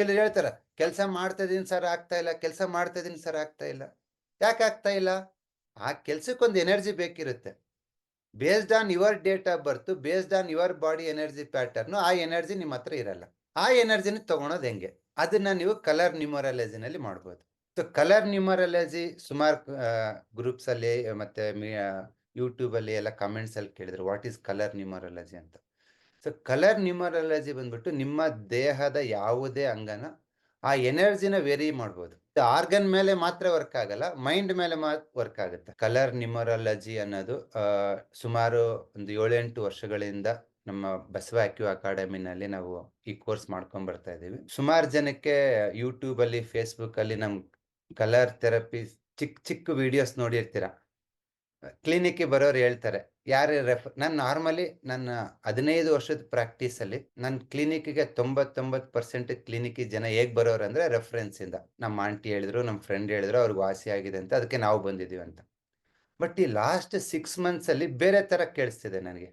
ಕೆಲವ್ರು ಹೇಳ್ತಾರ, ಕೆಲಸ ಮಾಡ್ತಾ ಇದೀನಿ ಸರ್, ಆಗ್ತಾ ಇಲ್ಲ, ಕೆಲಸ ಮಾಡ್ತಾ ಇದೀನಿ ಸರ್, ಆಗ್ತಾ ಇಲ್ಲ. ಯಾಕೆ ಆಗ್ತಾ ಇಲ್ಲ? ಆ ಕೆಲ್ಸಕ್ಕೊಂದು energy ಬೇಕಿರುತ್ತೆ. Based on your date of birth, based on your body energy pattern, ಆ ಎನರ್ಜಿ ನಿಮ್ಮ ಹತ್ರ ಇರಲ್ಲ. ಆ ಎನರ್ಜಿನ ತಗೊಳೋದು ಹೆಂಗೆ? ಅದನ್ನ ನೀವು ಕಲರ್ ನ್ಯೂಮರಾಲಜಿನಲ್ಲಿ ಮಾಡ್ಬೋದು. ಸೊ, ಕಲರ್ ನ್ಯೂಮರಾಲಜಿ ಸುಮಾರು ಗ್ರೂಪ್ಸ್ ಅಲ್ಲಿ ಮತ್ತೆ ಯೂಟ್ಯೂಬ್ ಅಲ್ಲಿ ಎಲ್ಲ ಕಮೆಂಟ್ಸ್ ಅಲ್ಲಿ ಕೇಳಿದ್ರು, ವಾಟ್ ಈಸ್ ಕಲರ್ ನ್ಯೂಮರಾಲಜಿ ಅಂತ. ಸೊ ಕಲರ್ ನ್ಯೂಮರಾಲಜಿ ಬಂದ್ಬಿಟ್ಟು ನಿಮ್ಮ ದೇಹದ ಯಾವುದೇ ಅಂಗನ ಆ ಎನರ್ಜಿನ ವೇರಿ ಮಾಡ್ಬೋದು. ಆರ್ಗನ್ ಮೇಲೆ ಮಾತ್ರ ವರ್ಕ್ ಆಗಲ್ಲ ಮೈಂಡ್ ಮೇಲೆ ವರ್ಕ್ ಆಗುತ್ತೆ. ಕಲರ್ ನ್ಯೂಮರಾಲಜಿ ಅನ್ನೋದು ಸುಮಾರು ಒಂದು ಏಳೆಂಟು ವರ್ಷಗಳಿಂದ ನಮ್ಮ ಬಸವ ಅಕ್ಯೂ ಅಕಾಡೆಮಿನಲ್ಲಿ ನಾವು ಈ ಕೋರ್ಸ್ ಮಾಡ್ಕೊಂಡ್ ಬರ್ತಾ ಇದೀವಿ ಸುಮಾರು ಜನಕ್ಕೆ ಯೂಟ್ಯೂಬ್ ಅಲ್ಲಿ ಫೇಸ್ಬುಕ್ ಅಲ್ಲಿ ನಮ್ ಕಲರ್ ಥೆರಪಿ ಚಿಕ್ಕ ಚಿಕ್ಕ ವಿಡಿಯೋಸ್ ನೋಡಿರ್ತೀರ? ಕ್ಲಿನಿಕ್ಗೆ ಬರೋರು ಹೇಳ್ತಾರೆ ಯಾರು ರೆಫ್ ನಾನು ನಾರ್ಮಲಿ ನನ್ನ ಹದಿನೈದು ವರ್ಷದ ಪ್ರಾಕ್ಟೀಸಲ್ಲಿ ನನ್ನ ಕ್ಲಿನಿಕ್ಗೆ ತೊಂಬತ್ತೊಂಬತ್ತು ಪರ್ಸೆಂಟ್ ಕ್ಲಿನಿಕ್ಗೆ ಜನ ಹೇಗೆ ಬರೋರು ಅಂದರೆ ರೆಫರೆನ್ಸ್ ಇಂದ. ನಮ್ಮ ಆಂಟಿ ಹೇಳಿದ್ರು ನಮ್ಮ ಫ್ರೆಂಡ್ ಹೇಳಿದ್ರು, ಅವ್ರಿಗೆ ವಾಸಿ ಆಗಿದೆ ಅಂತ, ಅದಕ್ಕೆ ನಾವು ಬಂದಿದ್ದೀವಿ ಅಂತ. ಬಟ್ ಈ ಲಾಸ್ಟ್ ಸಿಕ್ಸ್ ಮಂತ್ಸಲ್ಲಿ ಬೇರೆ ಥರ ಕೇಳಿಸ್ತಿದೆ ನನಗೆ.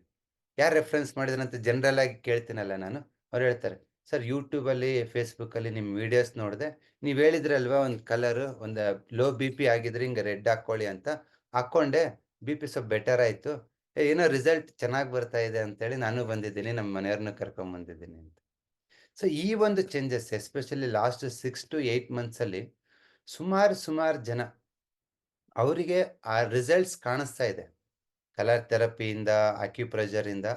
ಯಾರು ರೆಫರೆನ್ಸ್ ಮಾಡಿದ್ರಂತ ಜನರಲ್ ಆಗಿ ಕೇಳ್ತೀನಲ್ಲ ನಾನು. ಅವ್ರು ಹೇಳ್ತಾರೆ, ಸರ್ ಯೂಟ್ಯೂಬಲ್ಲಿ ಫೇಸ್ಬುಕ್ಕಲ್ಲಿ ನಿಮ್ಮ ವೀಡಿಯೋಸ್ ನೋಡಿದೆ, ನೀವು ಹೇಳಿದ್ರಲ್ವಾ ಒಂದು ಕಲರ್ ಒಂದು ಲೋ ಬಿ ಪಿ ಆಗಿದ್ರೆ ಹಿಂಗೆ ರೆಡ್ ಹಾಕ್ಕೊಳ್ಳಿ ಅಂತ? ಹಾಕ್ಕೊಂಡೆ ಬಿ ಪಿ ಸ್ವಲ್ಪ ಬೆಟರ್ ಆಯ್ತು. ಏನೋ ರಿಸಲ್ಟ್ ಚೆನ್ನಾಗಿ ಬರ್ತಾ ಇದೆ ಅಂತೇಳಿ ನಾನು ಬಂದಿದ್ದೀನಿ ನಮ್ಮ ಮನೆಯವ್ರನ್ನ ಕರ್ಕೊಂಡ್ ಬಂದಿದ್ದೀನಿ ಅಂತ. ಸೊ ಈ ಒಂದು changes especially last six to eight months ಅಲ್ಲಿ ಸುಮಾರು ಸುಮಾರು ಜನ ಅವರಿಗೆ ಆ ರಿಸಲ್ಟ್ಸ್ ಕಾಣಿಸ್ತಾ ಇದೆ. ಕಲರ್ ಥೆರಪಿಯಿಂದ ಇಂದ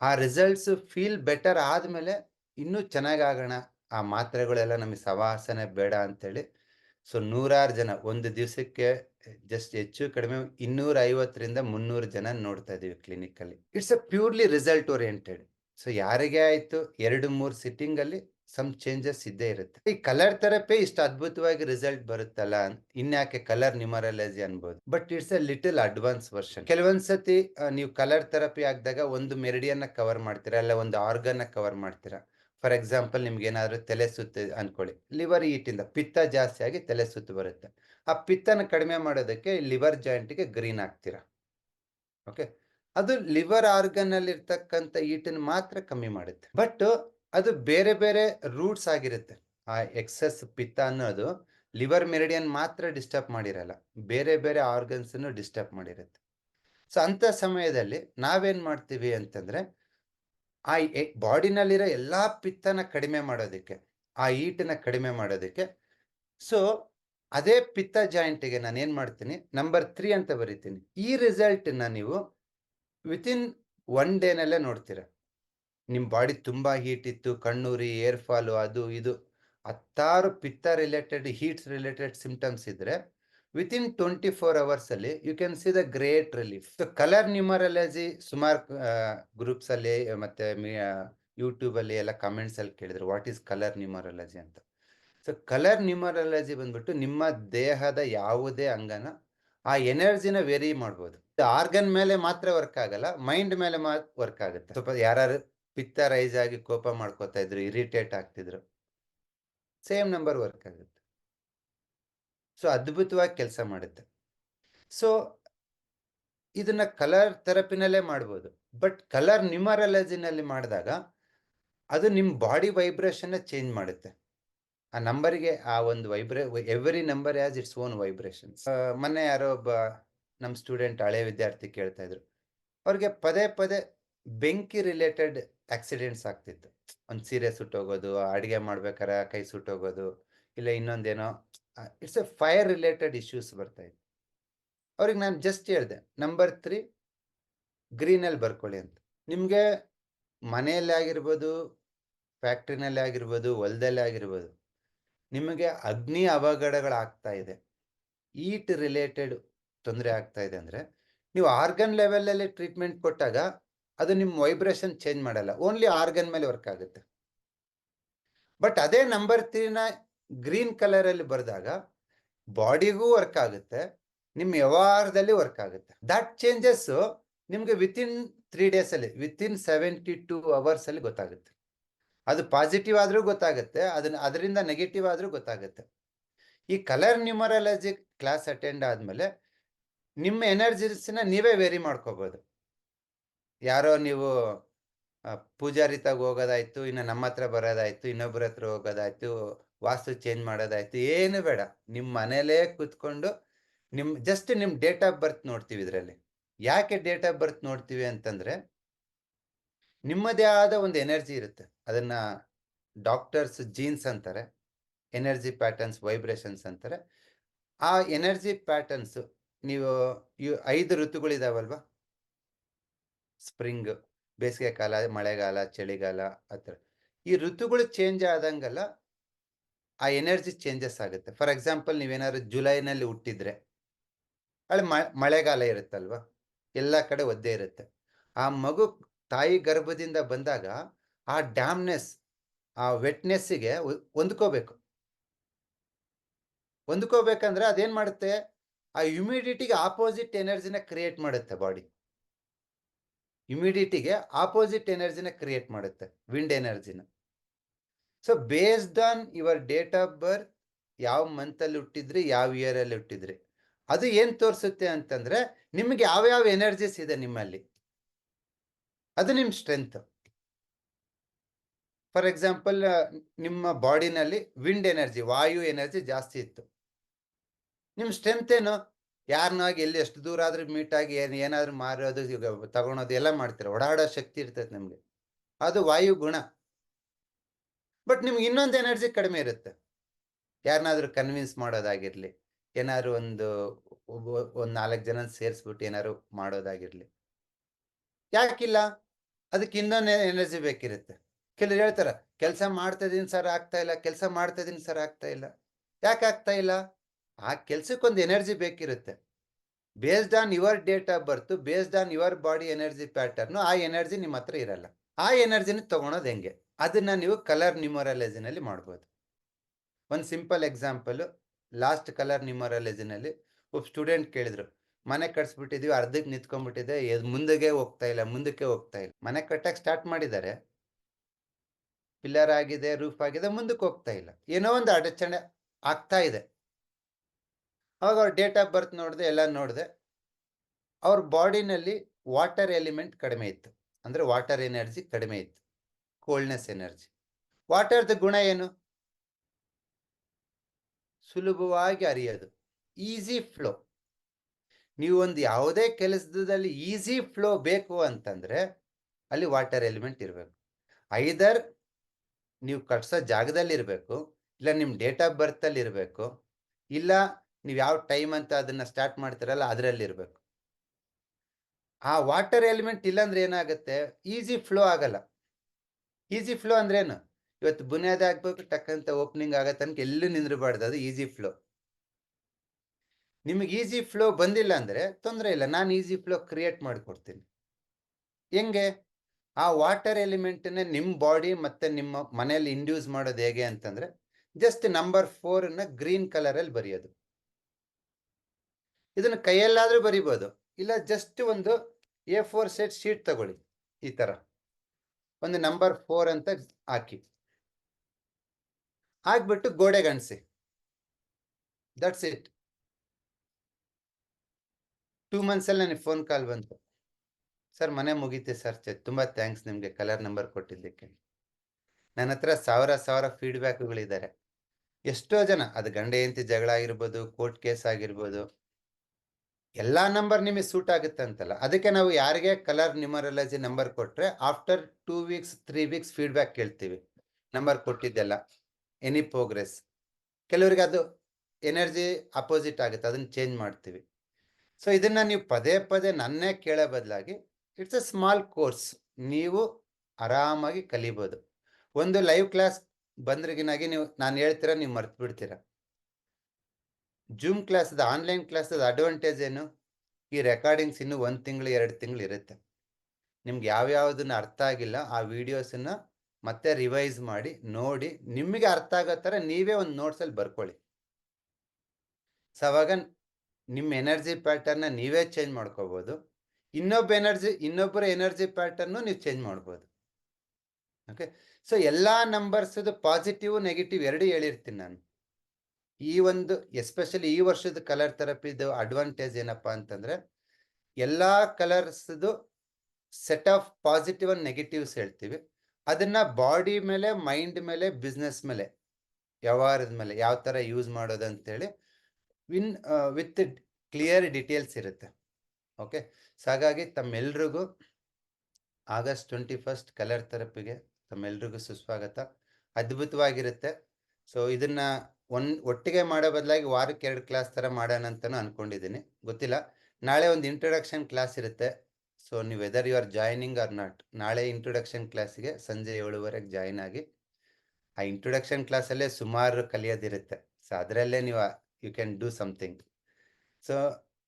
ಆ ರಿಸಲ್ಟ್ಸ್ ಫೀಲ್ ಬೆಟರ್ ಆದ್ಮೇಲೆ ಇನ್ನೂ ಚೆನ್ನಾಗಾಗೋಣ ಆ ಮಾತ್ರೆಗಳೆಲ್ಲ ನಮಗೆ ಸವಾಸನೆ ಬೇಡ ಅಂತೇಳಿ. ಸೊ ನೂರಾರು ಜನ ಒಂದು ದಿವಸಕ್ಕೆ ಜಸ್ಟ್ ಹೆಚ್ಚು ಕಡಿಮೆ ಇನ್ನೂರ ಐವತ್ತರಿಂದ ಮುನ್ನೂರು ಜನ ನೋಡ್ತಾ ಇದೀವಿ ಕ್ಲಿನಿಕ್ ಅಲ್ಲಿ it's a purely result oriented so ಯಾರಿಗೆ ಆಯ್ತು? ಎರಡು, ಮೂರು ಸಿಟ್ಟಿಂಗ್ ಅಲ್ಲಿ ಸಮ್ ಚೇಂಜಸ್ ಇದ್ದೇ ಇರುತ್ತೆ. ಈ ಕಲರ್ ಥೆರಪಿ ಇಷ್ಟು ಅದ್ಭುತವಾಗಿ ರಿಸಲ್ಟ್ ಬರುತ್ತಲ್ಲ ಇನ್ಯಾಕೆ ಕಲರ್ ನ್ಯೂಮರಾಲಜಿ ಅನ್ಬೋದು? But it's a little advance version ಕೆಲವೊಂದ್ಸತಿ ನೀವು ಕಲರ್ ಥೆರಪಿ ಆಗಿದಾಗ ಒಂದು ಮೆರಡಿಯನ್ನ ಕವರ್ ಮಾಡ್ತೀರಾ? ಅಲ್ಲ ಒಂದು ಆರ್ಗನ್ ಕವರ್ ಮಾಡ್ತೀರಾ? ಫಾರ್ ಎಕ್ಸಾಂಪಲ್ ನಿಮ್ಗೆ ಏನಾದ್ರು ತಲೆ ಸುತ್ತ ಅನ್ಕೊಳ್ಳಿ. ಲಿವರ್ ಇಂದ ಪಿತ್ತ ಜಾಸ್ತಿ ಆಗಿ ತಲೆ ಸುತ್ತು ಬರುತ್ತೆ. ಆ ಪಿತ್ತನ ಕಡಿಮೆ ಮಾಡೋದಕ್ಕೆ ಲಿವರ್ ಜಾಯಿಂಟ್ಗೆ ಗ್ರೀನ್ ಹಾಕ್ತೀರಾ? ಓಕೆ. ಅದು ಲಿವರ್ ಆರ್ಗನ್ ಅಲ್ಲಿ ಇರ್ತಕ್ಕಂಥ ಈಟನ್ ಮಾತ್ರ ಕಮ್ಮಿ ಮಾಡುತ್ತೆ. ಬಟ್ ಅದು ಬೇರೆ ಬೇರೆ ರೂಟ್ಸ್ ಆಗಿರುತ್ತೆ. ಆ ಎಕ್ಸಸ್ ಪಿತ್ತ ಅನ್ನೋದು ಲಿವರ್ ಮೆರಿಡಿಯನ್ ಮಾತ್ರ ಡಿಸ್ಟರ್ಬ್ ಮಾಡಿರಲ್ಲ. ಬೇರೆ ಬೇರೆ ಆರ್ಗನ್ಸ್ ಡಿಸ್ಟರ್ಬ್ ಮಾಡಿರುತ್ತೆ. ಸೊ ಅಂತ ಸಮಯದಲ್ಲಿ ನಾವೇನ್ ಮಾಡ್ತೀವಿ ಅಂತಂದ್ರೆ, ಆ ಬಾಡಿನಲ್ಲಿರೋ ಎಲ್ಲಾ ಪಿತ್ತನ ಕಡಿಮೆ ಮಾಡೋದಕ್ಕೆ, ಆ ಈಟನ್ನ ಕಡಿಮೆ ಮಾಡೋದಕ್ಕೆ, ಸೊ ಅದೇ ಪಿತ್ತ ಜಾಯಿಂಟ್ಗೆ ನಾನು ಏನು ಮಾಡ್ತೀನಿ? ನಂಬರ್ ತ್ರೀ ಅಂತ ಬರಿತೀನಿ. ಈ ರಿಸಲ್ಟ್ನ ನೀವು ವಿತಿನ್ ಒನ್ ಡೇನಲ್ಲೇ ನೋಡ್ತೀರ. ನಿಮ್ಮ ಬಾಡಿ ತುಂಬಾ ಹೀಟ್ ಇತ್ತು, ಕಣ್ಣೂರಿ ಏರ್ ಫಾಲು ಅದು ಇದು. ಹತ್ತಾರು ಪಿತ್ತ ರಿಲೇಟೆಡ್ ಹೀಟ್ಸ್ ರಿಲೇಟೆಡ್ ಸಿಂಪ್ಟಮ್ಸ್ ಇದ್ರೆ ವಿತಿನ್ ಟ್ವೆಂಟಿ ಫೋರ್ ಅವರ್ಸ್ ಅಲ್ಲಿ you can see the great relief so colour numerology ಸುಮಾರು ಗ್ರೂಪ್ಸ್ ಅಲ್ಲಿ, ಮತ್ತೆ ಯೂಟ್ಯೂಬ್ ಅಲ್ಲಿ ಎಲ್ಲ ಕಮೆಂಟ್ಸ್ ಅಲ್ಲಿ ಕೇಳಿದ್ರು. ವಾಟ್ ಈಸ್ ಕಲರ್ ನ್ಯೂಮರಾಲಜಿ ಅಂತ? ಸೊ ಕಲರ್ ನ್ಯೂಮರಾಲಜಿ ಬಂದ್ಬಿಟ್ಟು ನಿಮ್ಮ ದೇಹದ ಯಾವುದೇ ಅಂಗನ ಆ ಎನರ್ಜಿನ ವೇರಿ ಮಾಡ್ಬೋದು. ಆರ್ಗನ್ ಮೇಲೆ ಮಾತ್ರ ವರ್ಕ್ ಆಗಲ್ಲ ಮೈಂಡ್ ಮೇಲೆ ವರ್ಕ್ ಆಗುತ್ತೆ. ಸ್ವಲ್ಪ ಯಾರು ಪಿತ್ತ ರೈಸ್ ಆಗಿ ಕೋಪ ಮಾಡ್ಕೋತಾ ಇದ್ರು ಇರಿಟೇಟ್ ಆಗ್ತಿದ್ರು ಸೇಮ್ ನಂಬರ್ ವರ್ಕ್ ಆಗುತ್ತೆ. ಸೊ ಅದ್ಭುತವಾಗಿ ಕೆಲಸ ಮಾಡುತ್ತೆ. ಸೊ ಇದನ್ನ ಕಲರ್ ಥೆರಪಿನಲ್ಲೇ ಮಾಡ್ಬೋದು. ಬಟ್ ಕಲರ್ ನ್ಯೂಮರಾಲಜಿನಲ್ಲಿ ಮಾಡಿದಾಗ ಅದು ನಿಮ್ಮ ಬಾಡಿ ವೈಬ್ರೇಷನ್ ಚೇಂಜ್ ಮಾಡುತ್ತೆ. ಆ ನಂಬರ್ಗೆ ಆ ಒಂದು ವೈಬ್ರೇ every number as its own vibration ಮೊನ್ನೆ ಯಾರೋ ಒಬ್ಬ ನಮ್ಮ ಸ್ಟೂಡೆಂಟ್ ಹಳೆ ವಿದ್ಯಾರ್ಥಿ ಕೇಳ್ತಾ ಇದ್ರು. ಅವ್ರಿಗೆ ಪದೇ ಪದೇ ಬೆಂಕಿ ರಿಲೇಟೆಡ್ ಆಕ್ಸಿಡೆಂಟ್ಸ್ ಆಗ್ತಿತ್ತು. ಒಂದು ಸೀರೆ ಸುಟ್ಟೋಗೋದು ಅಡುಗೆ ಮಾಡ್ಬೇಕಾರೆ ಕೈ ಸುಟ್ಟೋಗೋದು ಇಲ್ಲ ಇನ್ನೊಂದೇನೋ it's a fire related issues ಬರ್ತಾ ಇತ್ತು. ಅವ್ರಿಗೆ ನಾನು ಜಸ್ಟ್ ಹೇಳಿದೆ ನಂಬರ್ ತ್ರೀ ಗ್ರೀನಲ್ಲಿ ಬರ್ಕೊಳ್ಳಿ ಅಂತ. ನಿಮಗೆ ಮನೆಯಲ್ಲಿ ಆಗಿರ್ಬೋದು ಫ್ಯಾಕ್ಟ್ರಿನಲ್ಲಿ ಆಗಿರ್ಬೋದು ಹೊಲದಲ್ಲಿ ಆಗಿರ್ಬೋದು ನಿಮಗೆ ಅಗ್ನಿ ಅವಘಡಗಳಾಗ್ತಾ ಇದೆ. ಈಟ್ ರಿಲೇಟೆಡ್ ತೊಂದರೆ ಆಗ್ತಾ ಇದೆ ಅಂದರೆ, ನೀವು ಆರ್ಗನ್ ಲೆವೆಲಲ್ಲಿ ಟ್ರೀಟ್ಮೆಂಟ್ ಕೊಟ್ಟಾಗ ಅದು ನಿಮ್ಮ ವೈಬ್ರೇಷನ್ ಚೇಂಜ್ ಮಾಡಲ್ಲ. ಓನ್ಲಿ ಆರ್ಗನ್ ಮೇಲೆ ವರ್ಕ್ ಆಗುತ್ತೆ. ಬಟ್ ಅದೇ ನಂಬರ್ ತ್ರೀನ ಗ್ರೀನ್ ಕಲರಲ್ಲಿ ಬರೆದಾಗ ಬಾಡಿಗೂ ವರ್ಕ್ ಆಗುತ್ತೆ, ನಿಮ್ಮ ವ್ಯವಹಾರದಲ್ಲಿ ವರ್ಕ್ ಆಗುತ್ತೆ. ದಟ್ ಚೇಂಜಸ್ಸು ನಿಮಗೆ ವಿತಿನ್ ತ್ರೀ ಡೇಸಲ್ಲಿ ವಿತಿನ್ ಸೆವೆಂಟಿ ಟೂ ಅವರ್ಸಲ್ಲಿ ಗೊತ್ತಾಗುತ್ತೆ. ಅದು ಪಾಸಿಟಿವ್ ಆದರೂ ಗೊತ್ತಾಗುತ್ತೆ, ಅದನ್ನ ಅದರಿಂದ ನೆಗೆಟಿವ್ ಆದರೂ ಗೊತ್ತಾಗುತ್ತೆ. ಈ ಕಲರ್ ನ್ಯೂಮರಾಲಜಿ ಕ್ಲಾಸ್ ಅಟೆಂಡ್ ಆದಮೇಲೆ ನಿಮ್ಮ ಎನರ್ಜಿಸ್ನ ನೀವೇ ವೇರಿ ಮಾಡ್ಕೋಬೋದು. ಯಾರೋ ನೀವು ಪೂಜಾರಿತಾಗ ಪೂಜಾರಿ ತಗ ಹೋಗೋದಾಯ್ತು, ಇನ್ನು ನಮ್ಮ ಹತ್ರ ಬರೋದಾಯ್ತು ಇನ್ನೊಬ್ಬರ ಹತ್ರ ಹೋಗೋದಾಯ್ತು, ವಾಸ್ತು ಚೇಂಜ್ ಮಾಡೋದಾಯ್ತು, ಏನು ಬೇಡ. ನಿಮ್ಮ ಮನೇಲೇ ಕೂತ್ಕೊಂಡು ನಿಮ್ಮ ಜಸ್ಟ್ ನಿಮ್ಮ ಡೇಟ್ ಆಫ್ ಬರ್ತ್ ನೋಡ್ತೀವಿ ಇದರಲ್ಲಿ. ಯಾಕೆ ಡೇಟ್ ಆಫ್ ಬರ್ತ್ ನೋಡ್ತೀವಿ ಅಂತಂದರೆ, ನಿಮ್ಮದೇ ಆದ ಒಂದು ಎನರ್ಜಿ ಇರುತ್ತೆ. ಅದನ್ನ ಡಾಕ್ಟರ್ಸ್ ಜೀನ್ಸ್ ಅಂತಾರೆ ಎನರ್ಜಿ ಪ್ಯಾಟರ್ನ್ಸ್ ವೈಬ್ರೇಷನ್ಸ್ ಅಂತಾರೆ. ಆ ಎನರ್ಜಿ ಪ್ಯಾಟರ್ನ್ಸ್ ನೀವು ಇವು ಐದು ಋತುಗಳಿದಾವಲ್ವಾ? ಸ್ಪ್ರಿಂಗ್ ಬೇಸಿಗೆ ಕಾಲ, ಮಳೆಗಾಲ, ಚಳಿಗಾಲ, ಆ ಥರ. ಈ ಋತುಗಳು ಚೇಂಜ್ ಆದಂಗೆಲ್ಲ, ಆ ಎನರ್ಜಿ ಚೇಂಜಸ್ ಆಗುತ್ತೆ. ಫಾರ್ ಎಕ್ಸಾಂಪಲ್ ನೀವೇನಾದ್ರು ಜುಲೈನಲ್ಲಿ ಹುಟ್ಟಿದ್ರೆ, ಅಲ್ಲಿ ಮಳೆಗಾಲ ಇರುತ್ತಲ್ವಾ? ಎಲ್ಲ ಕಡೆ ಒದ್ದೆ ಇರುತ್ತೆ. ಆ ಮಗು ತಾಯಿ ಗರ್ಭದಿಂದ ಬಂದಾಗ ಆ ಡ್ಯಾಮ್ನೆಸ್, ಆ ವೆಟ್ನೆಸ್ಸಿಗೆ ಹೊಂದ್ಕೋಬೇಕು. ಹೊಂದ್ಕೋಬೇಕಂದ್ರೆ ಅದೇನು ಮಾಡುತ್ತೆ? ಆ ಹ್ಯುಮಿಡಿಟಿಗೆ ಆಪೋಸಿಟ್ ಎನರ್ಜಿನ ಕ್ರಿಯೇಟ್ ಮಾಡುತ್ತೆ ಬಾಡಿ ಹ್ಯುಮಿಡಿಟಿಗೆ ಆಪೋಸಿಟ್ ಎನರ್ಜಿನ ಕ್ರಿಯೇಟ್ ಮಾಡುತ್ತೆ wind ಎನರ್ಜಿನ so based on your date of birth ಯಾವ ಮಂತಲ್ಲಿ ಹುಟ್ಟಿದ್ರಿ, ಯಾವ ಇಯರ್ ಅಲ್ಲಿ ಹುಟ್ಟಿದ್ರಿ, ಅದು ಏನು ತೋರಿಸುತ್ತೆ ಅಂತಂದ್ರೆ, ನಿಮ್ಗೆ ಯಾವ್ಯಾವ ಎನರ್ಜೀಸ್ ಇದೆ ನಿಮ್ಮಲ್ಲಿ? ಅದು ನಿಮ್ಮ ಸ್ಟ್ರೆಂತ್ ಫಾರ್ ಎಕ್ಸಾಂಪಲ್ ನಿಮ್ಮ ಬಾಡಿನಲ್ಲಿ ವಿಂಡ್ ಎನರ್ಜಿ ವಾಯು ಎನರ್ಜಿ ಜಾಸ್ತಿ ಇತ್ತು. ನಿಮ್ಮ ಸ್ಟ್ರೆಂತ್ ಏನು? ಯಾರನ್ನಾಗಿ ಎಲ್ಲಿ ಎಷ್ಟು ದೂರ ಆದರೂ ಮೀಟ್ ಆಗಿ ಏನು, ಏನಾದರೂ ಮಾರೋದು ತಗೊಳೋದು, ಎಲ್ಲ ಮಾಡ್ತೀರಾ? ಓಡಾಡೋ ಶಕ್ತಿ ಇರ್ತೈತೆ ನಿಮಗೆ. ಅದು ವಾಯು ಗುಣ. ಬಟ್ ನಿಮ್ಗೆ ಇನ್ನೊಂದು ಎನರ್ಜಿ ಕಡಿಮೆ ಇರುತ್ತೆ. ಯಾರನ್ನಾದ್ರೂ ಕನ್ವಿನ್ಸ್ ಮಾಡೋದಾಗಿರ್ಲಿ, ಏನಾದ್ರು ಒಂದು ಒಂದ್ ನಾಲ್ಕು ಜನ ಸೇರಿಸ್ಬಿಟ್ಟು ಏನಾದ್ರು ಮಾಡೋದಾಗಿರ್ಲಿ. ಯಾಕಿಲ್ಲ? ಅದಕ್ಕೆ ಇನ್ನೊಂದು ಎನರ್ಜಿ ಬೇಕಿರುತ್ತೆ. ಕೆಲವ್ರು ಹೇಳ್ತಾರ, ಕೆಲಸ ಮಾಡ್ತಾ ಇದೀನಿ ಸರ್, ಆಗ್ತಾ ಇಲ್ಲ, ಕೆಲಸ ಮಾಡ್ತಾ ಇದೀನಿ ಸರ್, ಆಗ್ತಾ ಇಲ್ಲ. ಯಾಕೆ ಆಗ್ತಾ ಇಲ್ಲ? ಆ ಕೆಲ್ಸಕ್ಕೊಂದು energy ಬೇಕಿರುತ್ತೆ. Based on your date of birth, based on your body energy pattern, ಆ ಎನರ್ಜಿ ನಿಮ್ಮ ಹತ್ರ ಇರಲ್ಲ. ಆ ಎನರ್ಜಿನ ತಗೊಳೋದು ಹೆಂಗೆ? ಅದನ್ನ ನೀವು ಕಲರ್ ನ್ಯೂಮರಾಲಜಿನಲ್ಲಿ ಮಾಡ್ಬೋದು. ಒಂದು ಸಿಂಪಲ್ ಎಕ್ಸಾಂಪಲು, ಲಾಸ್ಟ್ ಕಲರ್ ನ್ಯೂಮರಾಲಜಿನಲ್ಲಿ ಒಬ್ಬ ಸ್ಟೂಡೆಂಟ್ ಕೇಳಿದ್ರು, ಮನೆ ಕಟ್ಸ್ಬಿಟ್ಟಿದೀವಿ, ಅರ್ಧಕ್ಕೆ ನಿಂತ್ಕೊಂಡ್ಬಿಟ್ಟಿದೆ ಮುಂದಕ್ಕೆ ಹೋಗ್ತಾ ಇಲ್ಲ, ಮುಂದಕ್ಕೆ ಹೋಗ್ತಾ ಇಲ್ಲ. ಮನೆ ಕಟ್ಟಕ್ಕೆ ಸ್ಟಾರ್ಟ್ ಮಾಡಿದ್ದಾರೆ. ಪಿಲ್ಲರ್ ಆಗಿದೆ ರೂಫ್ ಆಗಿದೆ, ಮುಂದಕ್ಕೆ ಹೋಗ್ತಾ ಇಲ್ಲ. ಏನೋ ಒಂದು ಅಡಚಣೆ ಆಗ್ತಾ ಇದೆ. ಅವಾಗ ಅವ್ರ ಡೇಟ್ ಆಫ್ ಬರ್ತ್ ನೋಡಿದೆ, ಎಲ್ಲ ನೋಡಿದೆ. ಅವ್ರ ಬಾಡಿನಲ್ಲಿ ವಾಟರ್ ಎಲಿಮೆಂಟ್ ಕಡಿಮೆ ಇತ್ತು. ಅಂದರೆ ವಾಟರ್ ಎನರ್ಜಿ ಕಡಿಮೆ ಇತ್ತು. ಕೋಲ್ಡ್ನೆಸ್ ಎನರ್ಜಿ ವಾಟರ್ದ ಗುಣ ಏನು? ಸುಲಭವಾಗಿ ಅರಿಯೋದು. ಈಸಿ ಫ್ಲೋ ನೀವು ಒಂದು ಯಾವುದೇ ಕೆಲಸದಲ್ಲಿ ಈಸಿ ಫ್ಲೋ ಬೇಕು ಅಂತಂದರೆ ಅಲ್ಲಿ ವಾಟರ್ ಎಲಿಮೆಂಟ್ ಇರಬೇಕು. ಐದರ್ ನೀವು ಕಟ್ಸೋ ಜಾಗದಲ್ಲಿ ಇರಬೇಕು, ಇಲ್ಲ ನಿಮ್ಮ ಡೇಟ್ ಆಫ್ ಬರ್ತಲ್ಲಿ ಇರಬೇಕು, ಇಲ್ಲ ನೀವು ಯಾವ ಟೈಮ್ ಅಂತ ಅದನ್ನ ಸ್ಟಾರ್ಟ್ ಮಾಡ್ತೀರಲ್ಲ ಅದರಲ್ಲಿ ಇರಬೇಕು. ಆ ವಾಟರ್ ಎಲಿಮೆಂಟ್ ಇಲ್ಲಾಂದ್ರೆ ಏನಾಗುತ್ತೆ? ಈಸಿ ಫ್ಲೋ ಆಗಲ್ಲ. ಈಸಿ ಫ್ಲೋ ಅಂದ್ರೆ ಏನು? ಇವತ್ತು ಬುನಿಯಾದ ಆಗ್ಬೇಕು, ಟಕ್ಕಂತ ಓಪನಿಂಗ್ ಆಗೋ ತನಕ ಎಲ್ಲೂ ನಿಂದ್ರಬಾರ್ದು, ಅದು ಈಸಿ ಫ್ಲೋ ನಿಮಗೆ ಈಸಿ ಫ್ಲೋ ಬಂದಿಲ್ಲ ಅಂದ್ರೆ ತೊಂದರೆ ಇಲ್ಲ, ನಾನು ಈಸಿ ಫ್ಲೋ ಕ್ರಿಯೇಟ್ ಮಾಡಿಕೊಡ್ತೀನಿ. ಹೆಂಗೆ? ಆ ವಾಟರ್ ಎಲಿಮೆಂಟ್ನ ನಿಮ್ಮ ಬಾಡಿ ಮತ್ತೆ ನಿಮ್ಮ ಮನೆಯಲ್ಲಿ ಇಂಡ್ಯೂಸ್ ಮಾಡೋದು ಹೇಗೆ ಅಂತಂದರೆ ಜಸ್ಟ್ ನಂಬರ್ ಫೋರ್ನ ನ ಗ್ರೀನ್ ಕಲರಲ್ಲಿ ಬರೆಯೋದು. ಇದನ್ನು ಕೈಯಲ್ಲಾದರೂ ಬರಿಬೋದು, ಇಲ್ಲ ಜಸ್ಟ್ ಒಂದು ಎ ಫೋರ್ ಸೆಟ್ ಶೀಟ್ ತಗೊಳ್ಳಿ, ಈ ಥರ ಒಂದು ನಂಬರ್ ಫೋರ್ ಅಂತ ಹಾಕಿ. ಹಾಕ್ಬಿಟ್ಟು ಗೋಡೆಗೆ ಅಣಿಸಿ ದಟ್ಸ್ ಇಟ್ ಟೂ ಮಂತ್ಸಲ್ಲಿ ನನಗೆ ಫೋನ್ ಕಾಲ್ ಬಂತು. ಸರ್, ಮನೆ ಮುಗೀತೆ ಸರ್. ತುಂಬಾ ಥ್ಯಾಂಕ್ಸ್ ನಿಮಗೆ ಕಲರ್ ನಂಬರ್ ಕೊಟ್ಟಿದ್ದಕ್ಕೆ. ನನ್ನ ಹತ್ರ ಸಾವಿರ ಸಾವಿರ ಫೀಡ್ಬ್ಯಾಕ್ಗಳಿದ್ದಾರೆ. ಎಷ್ಟೋ ಜನ, ಅದು ಗಂಡ ಹೆಂಡತಿ ಜಗಳ ಆಗಿರ್ಬೋದು, ಕೋರ್ಟ್ ಕೇಸ್ ಆಗಿರ್ಬೋದು, ಎಲ್ಲ ನಂಬರ್ ನಿಮಗೆ ಸೂಟ್ ಆಗುತ್ತೆ ಅಂತಲ್ಲ ಅದಕ್ಕೆ ನಾವು ಯಾರಿಗೆ ಕಲರ್ ನ್ಯೂಮರಾಲಜಿ ನಂಬರ್ ಕೊಟ್ಟರೆ after two weeks, three weeks feedback ಕೇಳ್ತೀವಿ. ನಂಬರ್ ಕೊಟ್ಟಿದ್ದೆಲ್ಲ, ಎನಿ ಪ್ರೋಗ್ರೆಸ್. ಕೆಲವರಿಗೆ ಅದು ಎನರ್ಜಿ ಅಪೋಸಿಟ್ ಆಗುತ್ತೆ, ಅದನ್ನ ಚೇಂಜ್ ಮಾಡ್ತೀವಿ. ಸೊ, ಇದನ್ನು ನೀವು ಪದೇ ಪದೇ ನನ್ನೇ ಕೇಳೋ ಬದಲಾಗಿ ಇಟ್ಸ್ ಅ ಸ್ಮಾಲ್ ಕೋರ್ಸ್ ನೀವು ಆರಾಮಾಗಿ ಕಲಿಬೋದು. ಒಂದು ಲೈವ್ ಕ್ಲಾಸ್ ಬಂದ್ರಿಗಿನಾಗಿ ನೀವು, ನಾನು ಹೇಳ್ತೀರಾ, ನೀವು ಮರ್ತು ಬಿಡ್ತೀರಾ. ಜೂಮ್ ಕ್ಲಾಸ್ದ ಆನ್ಲೈನ್ ಕ್ಲಾಸದ ಅಡ್ವಾಂಟೇಜ್ ಏನು? ಈ ರೆಕಾರ್ಡಿಂಗ್ಸ್ ಇನ್ನು ಒಂದು ತಿಂಗಳು, ಎರಡು ತಿಂಗಳು ಇರುತ್ತೆ. ನಿಮ್ಗೆ ಯಾವ್ಯಾವುದನ್ನ ಅರ್ಥ ಆಗಿಲ್ಲ, ಆ ವಿಡಿಯೋಸನ್ನ ಮತ್ತೆ ರಿವೈಸ್ ಮಾಡಿ, ನೋಡಿ, ನಿಮಗೆ ಅರ್ಥ ಆಗೋ ಥರ ನೀವೇ ಒಂದು ನೋಟ್ಸಲ್ಲಿ ಬರ್ಕೊಳ್ಳಿ. ಸೊ ಅವಾಗ ನಿಮ್ಮ ಎನರ್ಜಿ ಪ್ಯಾಟರ್ನ ನೀವೇ ಚೇಂಜ್ ಮಾಡ್ಕೋಬೋದು. ಇನ್ನೊಬ್ಬ ಎನರ್ಜಿ, ಇನ್ನೊಬ್ಬರ ಎನರ್ಜಿ ಪ್ಯಾಟರ್ನು ನೀವು ಚೇಂಜ್ ಮಾಡ್ಬೋದು. ಓಕೆ ಸೊ ಎಲ್ಲ ನಂಬರ್ಸದು ಪಾಸಿಟಿವ್, ನೆಗೆಟಿವ್ ಎರಡು ಹೇಳಿರ್ತೀನಿ ನಾನು. ಈ ಒಂದು ಎಸ್ಪೆಷಲಿ ಈ ವರ್ಷದ ಕಲರ್ ಥೆರಪಿದು ಅಡ್ವಾಂಟೇಜ್ ಏನಪ್ಪ ಅಂತಂದ್ರೆ, ಎಲ್ಲ ಕಲರ್ಸ್ದು set of positive and negatives ಹೇಳ್ತೀವಿ. ಅದನ್ನ ಬಾಡಿ ಮೇಲೆ ಮೈಂಡ್ ಮೇಲೆ ಬಿಸ್ನೆಸ್ ಮೇಲೆ, ವ್ಯವಹಾರದ ಮೇಲೆ ಯಾವ ಥರ ಯೂಸ್ ಮಾಡೋದು ಅಂತೇಳಿ ವಿನ್ ವಿತ್ ಕ್ಲಿಯರ್ ಡಿಟೇಲ್ಸ್ ಇರುತ್ತೆ. ಓಕೆ. ಸೊ ಹಾಗಾಗಿ ತಮ್ಮೆಲ್ರಿಗೂ ಆಗಸ್ಟ್ ಟ್ವೆಂಟಿ ಫಸ್ಟ್ ಕಲರ್ ಥೆರಪಿಗೆ ತಮ್ಮೆಲ್ರಿಗೂ ಸುಸ್ವಾಗತ. ಅದ್ಭುತವಾಗಿರುತ್ತೆ. ಸೊ, ಇದನ್ನ ಒನ್, ಒಟ್ಟಿಗೆ ಮಾಡೋ ಬದಲಾಗಿ ವಾರಕ್ಕೆ ಎರಡು ಕ್ಲಾಸ್ ಥರ ಮಾಡೋಣ ಅಂತಲೂ ಅನ್ಕೊಂಡಿದ್ದೀನಿ ಗೊತ್ತಿಲ್ಲ. ನಾಳೆ ಒಂದು ಇಂಟ್ರೊಡಕ್ಷನ್ ಕ್ಲಾಸ್ ಇರುತ್ತೆ. ಸೊ, ನೀವು whether you are joining or not ನಾಳೆ ಇಂಟ್ರೊಡಕ್ಷನ್ ಕ್ಲಾಸಿಗೆ ಸಂಜೆ ಏಳುವರೆಗೆ ಜಾಯ್ನ್ ಆಗಿ. ಆ ಇಂಟ್ರೊಡಕ್ಷನ್ ಕ್ಲಾಸಲ್ಲೇ ಸುಮಾರು ಕಲಿಯೋದಿರುತ್ತೆ. ಸೊ ಅದರಲ್ಲೇ ನೀವು you can do something so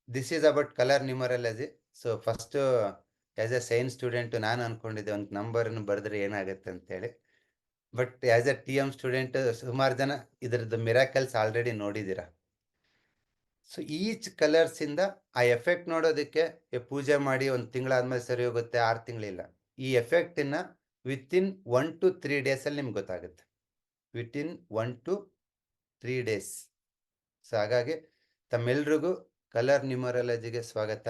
this is about colour numerology so first as a science student ನಾನು ಅನ್ಕೊಂಡಿದ್ದೆ ಒಂದು ನಂಬರ್ ಬರೆದ್ರೆ ಏನಾಗುತ್ತೆ ಅಂತೇಳಿ. But as a T M student ಸುಮಾರು ಜನ ಇದರದ್ದು ಮಿರಾಕಲ್ಸ್ ಆಲ್ರೆಡಿ ನೋಡಿದ್ದೀರಾ ಸೊ ಈಚ್ ಕಲರ್ಸಿಂದ ಆ ಎಫೆಕ್ಟ್ ನೋಡೋದಕ್ಕೆ ಪೂಜೆ ಮಾಡಿ ಒಂದು ತಿಂಗಳಾದ್ಮೇಲೆ ಸರಿ ಹೋಗುತ್ತೆ, ಆರು ತಿಂಗಳಿಲ್ಲ. ಈ ಎಫೆಕ್ಟನ್ನ ವಿತಿನ್ ಒನ್ ಟು ತ್ರೀ ಡೇಸಲ್ಲಿ ನಿಮ್ಗೆ ಗೊತ್ತಾಗುತ್ತೆ. Within one two three days so ಹಾಗಾಗಿ ತಮ್ಮೆಲ್ರಿಗೂ ಕಲರ್ ನ್ಯೂಮರಾಲಜಿಗೆ ಸ್ವಾಗತ.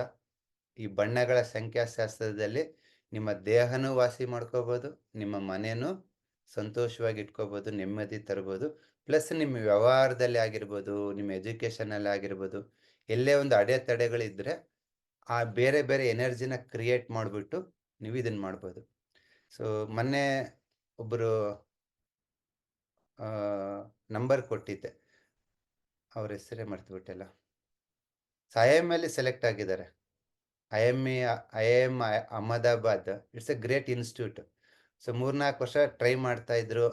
ಈ ಬಣ್ಣಗಳ ಸಂಖ್ಯಾಶಾಸ್ತ್ರದಲ್ಲಿ ನಿಮ್ಮ ದೇಹನೂ ವಾಸಿ ಮಾಡ್ಕೋಬೋದು, ನಿಮ್ಮ ಮನೆಯೂ ಸಂತೋಷವಾಗಿ ಇಟ್ಕೋಬೋದು ನೆಮ್ಮದಿ ತರ್ಬೋದು, ಪ್ಲಸ್ ನಿಮ್ಮ ವ್ಯವಹಾರದಲ್ಲಿ ಆಗಿರ್ಬೋದು, ನಿಮ್ಮ ಎಜುಕೇಷನಲ್ಲಿ ಆಗಿರ್ಬೋದು, ಎಲ್ಲೇ ಒಂದು ಅಡೆತಡೆಗಳಿದ್ದರೆ ಆ ಬೇರೆ ಬೇರೆ ಎನರ್ಜಿನ ಕ್ರಿಯೇಟ್ ಮಾಡಿಬಿಟ್ಟು ನೀವು ಇದನ್ನು ಮಾಡ್ಬೋದು. ಸೊ, ಮೊನ್ನೆ ಒಬ್ಬರು ನಂಬರ್ ಕೊಟ್ಟಿದ್ದೆ. ಅವ್ರ ಹೆಸರೇ ಮರ್ತುಬಿಟ್ಟೆಲ್ಲ. ಐ ಎಂ ಅಲ್ಲಿ ಸೆಲೆಕ್ಟ್ ಆಗಿದ್ದಾರೆ. I M A I M Ahmedabad it's a great institute so ಮೂರ್ನಾಲ್ಕು ವರ್ಷ ಟ್ರೈ ಮಾಡ್ತಾ ಇದ್ರು.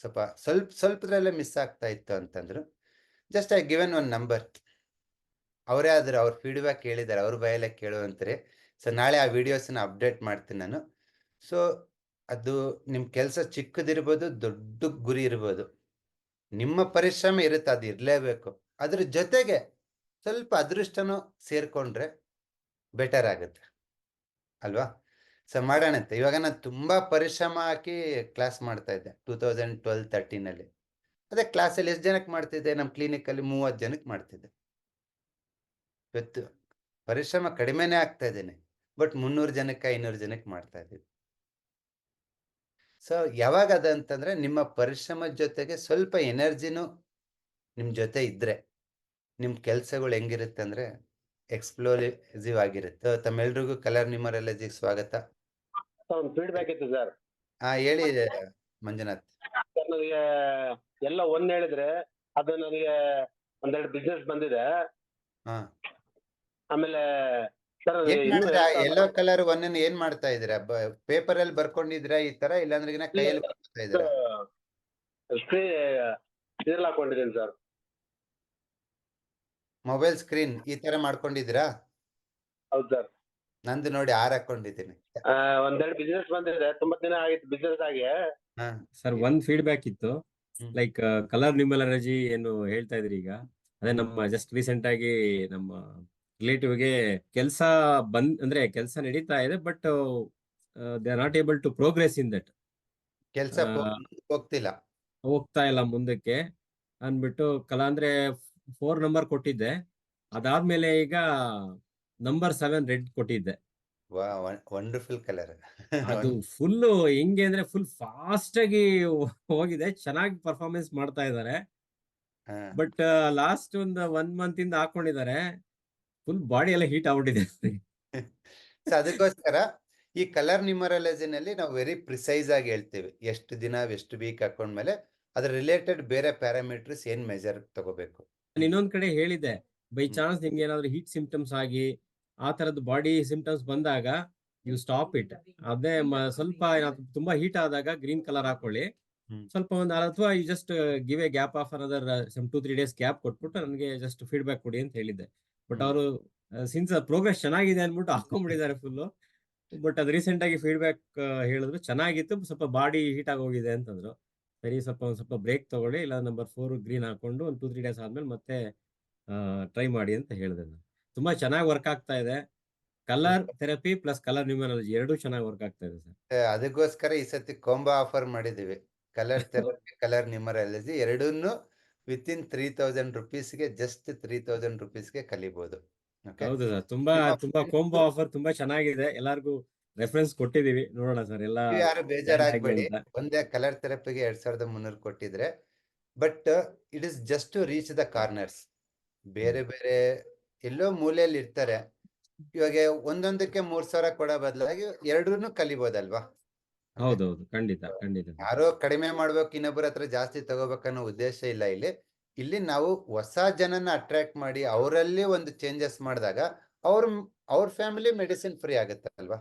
ಸ್ವಲ್ಪ ಸ್ವಲ್ಪ ಸ್ವಲ್ಪದ್ರಲ್ಲೇ ಮಿಸ್ ಆಗ್ತಾ ಇತ್ತು ಅಂತಂದ್ರು. Just I given one number ಅವರೇ ಆದ್ರು ಅವ್ರ ಫೀಡ್ಬ್ಯಾಕ್ ಕೇಳಿದ್ದಾರೆ ಅವ್ರ ಬಾಯಲ್ಲೇ ಕೇಳುವಂತಾರೆ ಸೊ ನಾಳೆ ಆ ವಿಡಿಯೋಸ್ನ ಅಪ್ಡೇಟ್ ಮಾಡ್ತೀನಿ ನಾನು. ಸೊ ಅದು ನಿಮ್ಮ ಕೆಲಸ ಚಿಕ್ಕದಿರ್ಬೋದು, ದೊಡ್ಡ ಗುರಿ ಇರ್ಬೋದು. ನಿಮ್ಮ ಪರಿಶ್ರಮ ಇರುತ್ತೆ, ಅದು ಇರಲೇಬೇಕು. ಅದ್ರ ಜೊತೆಗೆ ಸ್ವಲ್ಪ ಅದೃಷ್ಟನೂ ಸೇರ್ಕೊಂಡ್ರೆ ಬೆಟರ್ ಆಗುತ್ತೆ. ಅಲ್ವಾ? ಸೊ ಮಾಡೋಣಂತೆ ಇವಾಗ ನಾನು ತುಂಬ ಪರಿಶ್ರಮ ಹಾಕಿ ಕ್ಲಾಸ್ ಮಾಡ್ತಾ ಇದ್ದೆ ಟೂ ತೌಸಂಡ್ ಟ್ವೆಲ್ ತರ್ಟೀನಲ್ಲಿ ಅದೇ ಕ್ಲಾಸಲ್ಲಿ ಎಷ್ಟು ಜನಕ್ಕೆ ಮಾಡ್ತಿದ್ದೆ? ನಮ್ಮ ಕ್ಲಿನಿಕಲ್ಲಿ ಮೂವತ್ತು ಜನಕ್ಕೆ ಮಾಡ್ತಿದ್ದೆ. ಇವತ್ತು ಪರಿಶ್ರಮ ಕಡಿಮೆನೇ ಆಗ್ತಾ ಇದ್ದೇನೆ. ಬಟ್ ಮುನ್ನೂರು ಜನಕ್ಕೆ, ಐನೂರು ಜನಕ್ಕೆ ಮಾಡ್ತಾ ಇದ್ದೀವಿ. ಸೊ ಯಾವಾಗ ಅದಂತಂದ್ರೆ ನಿಮ್ಮ ಪರಿಶ್ರಮದ ಜೊತೆಗೆ ಸ್ವಲ್ಪ ಎನರ್ಜಿನೂ ನಿಮ್ಮ ಜೊತೆ ಇದ್ರೆ. ನಿಮ್ಮ ಕೆಲಸಗಳು ಹೆಂಗಿರುತ್ತೆ ಅಂದ್ರೆ ಎಕ್ಸ್ಪ್ಲೋಸಿವ್ ಆಗಿರುತ್ತೆ. ತಮ್ಮೆಲ್ರಿಗೂ ಕಲರ್ ನ್ಯೂಮರಾಲಜಿಗೆ ಸ್ವಾಗತ. ಫೀಡ್ಬ್ಯಾಕ್ ಇತ್ತು ಸರ್. ಹಾ ಹೇಳಿ ಮಂಜುನಾಥ್. ಸರ್ ನನಗೆ ಎಲ್ಲ ಒಂದ್ ಹೇಳಿದ್ರೆ ಅದು ನನಗೆ ಒಂದೆರಡು ಬಿಸ್ನೆಸ್ ಬಂದಿದೆ. ಹಾ. ಆಮೇಲೆ ಸರ್ ಏನ್ ಮಾಡಿದ್ರಾ? ಎಲ್ಲೋ ಕಲರ್ ಒನ್ನ ಏನ್ ಮಾಡ್ತಾ ಇದ್ರ ಪೇಪರ್ ಅಲ್ಲಿ ಬರ್ಕೊಂಡಿದ್ರಾ ಈ ತರ? ಇಲ್ಲಾಂದ್ರೆ ಕೈಯಲ್ಲಿ ಬರ್ಕೊತಾ ಇದೀರಾ ಇದ್ರಲ್ಲಿ ಹಾಕೊಂಡಿದ್ದೀನಿ ಸರ್. ಮೊಬೈಲ್ ಸ್ಕ್ರೀನ್ ಈ ತರ ಮಾಡ್ಕೊಂಡಿದ್ದೀರಾ? ಹೌದು ಸರ್. ನಂದು ನೋಡಿ ಆರ್ ಹಾಕೊಂಡಿದ್ದೀನಿ. ಒಂದೆರಡು ಬಿಸ್ನೆಸ್ ಬಂದಿದೆ ತುಂಬಾ ದಿನ ಆಗಿತ್ತು ಬಿಸ್ನೆಸ್ ಆಗಿ. ಹಾ. ಸರ್ ಒಂದ್ ಫೀಡ್ಬ್ಯಾಕ್ ಇತ್ತು. ಹ್ಮ್. ಲೈಕ್ ಕಲರ್ ನ್ಯೂಮರಾಲಜಿ ಏನು ಹೇಳ್ತಾ ಇದ್ರಿ ಈಗ? ಅದೇ ನಮ್ಮ ಜಸ್ಟ್ ರೀಸೆಂಟ್ ಆಗಿ ನಮ್ಮ ರಿಲೇಟಿವ್ಗೆ ಕೆಲಸ ಬಂದ್ ಅಂದ್ರೆ ಕೆಲಸ ನಡೀತಾ ಇದೆ but they are not able to progress in that ಕೆಲಸ ಹೋಗ್ತಿಲ್ಲ. ಹೋಗ್ತಾ ಇಲ್ಲ ಮುಂದಕ್ಕೆ. ಅಂದ್ಬಿಟ್ಟು ಕಲಾ ಅಂದ್ರೆ ಫೋರ್ ನಂಬರ್ ಕೊಟ್ಟಿದ್ದೆ. ಅದಾದ್ಮೇಲೆ ಈಗ ನಂಬರ್ ಸೆವೆನ್ ರೆಡ್ ಕೊಟ್ಟಿದ್ದೆ. ವಾ ವಂಡರ್ಫುಲ್ ಕಲರ್ ಅದು ಫುಲ್ ಹೆಂಗೆ ಅಂದ್ರೆ ಫುಲ್ ಫಾಸ್ಟ್ ಆಗಿ ಹೋಗಿದೆ. ಚೆನ್ನಾಗಿ ಪರ್ಫಾರ್ಮೆನ್ಸ್ ಮಾಡ್ತಾ ಇದ್ದಾರೆ. ಬಟ್ ಲಾಸ್ಟ್ ಒಂದು ಒನ್ ಮಂತ್ ಇಂದ ಹಾಕೊಂಡಿದ್ದಾರೆ. ಫುಲ್ ಬಾಡಿ ಎಲ್ಲ ಹೀಟ್ ಆಗ್ಬಿಟ್ಟಿದೆ. ಅದಕ್ಕೋಸ್ಕರ ಈ ಕಲರ್ ನ್ಯೂಮರಾಲಜಿನಲ್ಲಿ ನಾವು ವೆರಿ ಪ್ರಿಸೈಸ್ ಆಗಿ ಹೇಳ್ತೇವೆ. ಎಷ್ಟು ದಿನ ಎಷ್ಟು ವೀಕ್ ಹಾಕೊಂಡ್ಮೇಲೆ ಅದ್ರ ರಿಲೇಟೆಡ್ ಬೇರೆ ಪ್ಯಾರಾಮೀಟರ್ಸ್ ಏನ್ ಮೆಜರ್ ತಗೋಬೇಕು? ನಾನು ಇನ್ನೊಂದ್ ಕಡೆ ಹೇಳಿದ್ದೆ ಬೈ ಚಾನ್ಸ್ ನಿಮ್ಗೆ ಏನಾದ್ರು ಹೀಟ್ ಸಿಂಪ್ಟಮ್ಸ್ ಆಗಿ ಆ ತರದ್ ಬಾಡಿ ಸಿಂಪ್ಟಮ್ಸ್ ಬಂದಾಗ ಯು ಸ್ಟಾಪ್ ಇಟ್ ಅದೇ ಸ್ವಲ್ಪ ತುಂಬಾ ಹೀಟ್ ಆದಾಗ ಗ್ರೀನ್ ಕಲರ್ ಹಾಕೊಳ್ಳಿ. ಸ್ವಲ್ಪ ಒಂದು ಅಥವಾ you just give a gap of another some two three days gap ಕೊಟ್ಬಿಟ್ಟು ನನಗೆ ಜಸ್ಟ್ ಫೀಡ್ಬ್ಯಾಕ್ ಕೊಡಿ ಅಂತ ಹೇಳಿದ್ದೆ. ಬಟ್. ಅವರು ಸಿನ್ಸ್ ಪ್ರೋಗ್ರೆಸ್ ಚೆನ್ನಾಗಿದೆ ಅಂದ್ಬಿಟ್ಟು ಹಾಕೊಂಡ್ಬಿಟ್ಟಿದ್ದಾರೆ ಫುಲ್ ಬಟ್ ಅದು ರೀಸೆಂಟ್ ಆಗಿ ಫೀಡ್ಬ್ಯಾಕ್ ಹೇಳಿದ್ರು ಚೆನ್ನಾಗಿತ್ತು ಸ್ವಲ್ಪ ಬಾಡಿ ಹೀಟ್ ಆಗಿ ಹೋಗಿದೆ ಅಂತಂದ್ರು. ಸರಿ ಸ್ವಲ್ಪ ಒಂದು ಸ್ವಲ್ಪ ಬ್ರೇಕ್ ತಗೊಳ್ಳಿ ಇಲ್ಲ ನಂಬರ್ ಫೋರ್ ಗ್ರೀನ್ ಹಾಕೊಂಡು ಒಂದು ಟೂ ತ್ರೀ ಡೇಸ್ ಆದ್ಮೇಲೆ ಮತ್ತೆ ಟ್ರೈ ಮಾಡಿ ಅಂತ ಹೇಳಿದೆ ನಾನು. ತುಂಬಾ ಚೆನ್ನಾಗಿ ವರ್ಕ್ ಆಗ್ತಾ ಇದೆ. Colour therapy plus colour numerology ಎರಡೂ ಚೆನ್ನಾಗಿ ವರ್ಕ್ ಆಗ್ತಾ ಇದೆ ಸರ್. ಅದಕ್ಕೋಸ್ಕರ ಈ ಸತಿ ಕೊಂಬಾ ಆಫರ್ ಮಾಡಿದೀವಿ. ಕಲರ್ ಥೆರಪಿ ಕಲರ್ ನ್ಯೂಮರಾಲಜಿ ಎರಡನ್ನೂ ವಿತ್ ಇನ್ ತ್ರೀ ತೌಸಂಡ್ ರುಪೀಸ್ಗೆ ಜಸ್ಟ್ ತ್ರೀ ತೌಸಂಡ್ ರುಪೀಸ್ಗೆ ಕಲಿಬಹುದು? ಹೌದು ಸರ್. ತುಂಬಾ ತುಂಬಾ ಕೋಂಬೋ ಆಫರ್ ತುಂಬಾ ಚೆನ್ನಾಗಿದೆ. ಎಲ್ಲಾರ್ಗು ರೆಫರೆನ್ಸ್ ಕೊಟ್ಟಿದೀವಿ ನೋಡೋಣ ಸರ್. ಎಲ್ಲ ಯಾರು ಬೇಜಾರಾಗ್ಬೇಡಿ ಒಂದೇ ಕಲರ್ ಥೆರಪಿಗೆ ಎರಡ್ ಸಾವಿರದ ಮುನ್ನೂರು ಕೊಟ್ಟಿದ್ರೆ. But it is just to reach the corners ಬೇರೆ ಬೇರೆ ಎಲ್ಲೋ ಮೂಲೆಯಲ್ಲಿ ಇರ್ತಾರೆ. ಇವಾಗ ಒಂದೊಂದಕ್ಕೆ ಮೂರ್ ಸಾವಿರ ಕೊಡೋ ಬದಲಾಗಿ ಎರಡೂನು ಕಲಿಬೋದಲ್ವಾ? ಹೌದೌದು. ಖಂಡಿತ ಖಂಡಿತ. ಯಾರೋ ಕಡಿಮೆ ಮಾಡ್ಬೇಕು ಇನ್ನೊಬ್ಬರ ಹತ್ರ ಜಾಸ್ತಿ ತಗೋಬೇಕನ್ನೋ ಉದ್ದೇಶ ಇಲ್ಲ ಇಲ್ಲಿ. ಇಲ್ಲಿ ನಾವು ಹೊಸ ಜನನ ಅಟ್ರಾಕ್ಟ್ ಮಾಡಿ ಅವರಲ್ಲಿ ಒಂದು ಚೇಂಜಸ್ ಮಾಡಿದಾಗ ಅವ್ರ ಅವ್ರ ಫ್ಯಾಮಿಲಿ ಮೆಡಿಸಿನ್ ಫ್ರೀ ಆಗುತ್ತೆ ಅಲ್ವಾ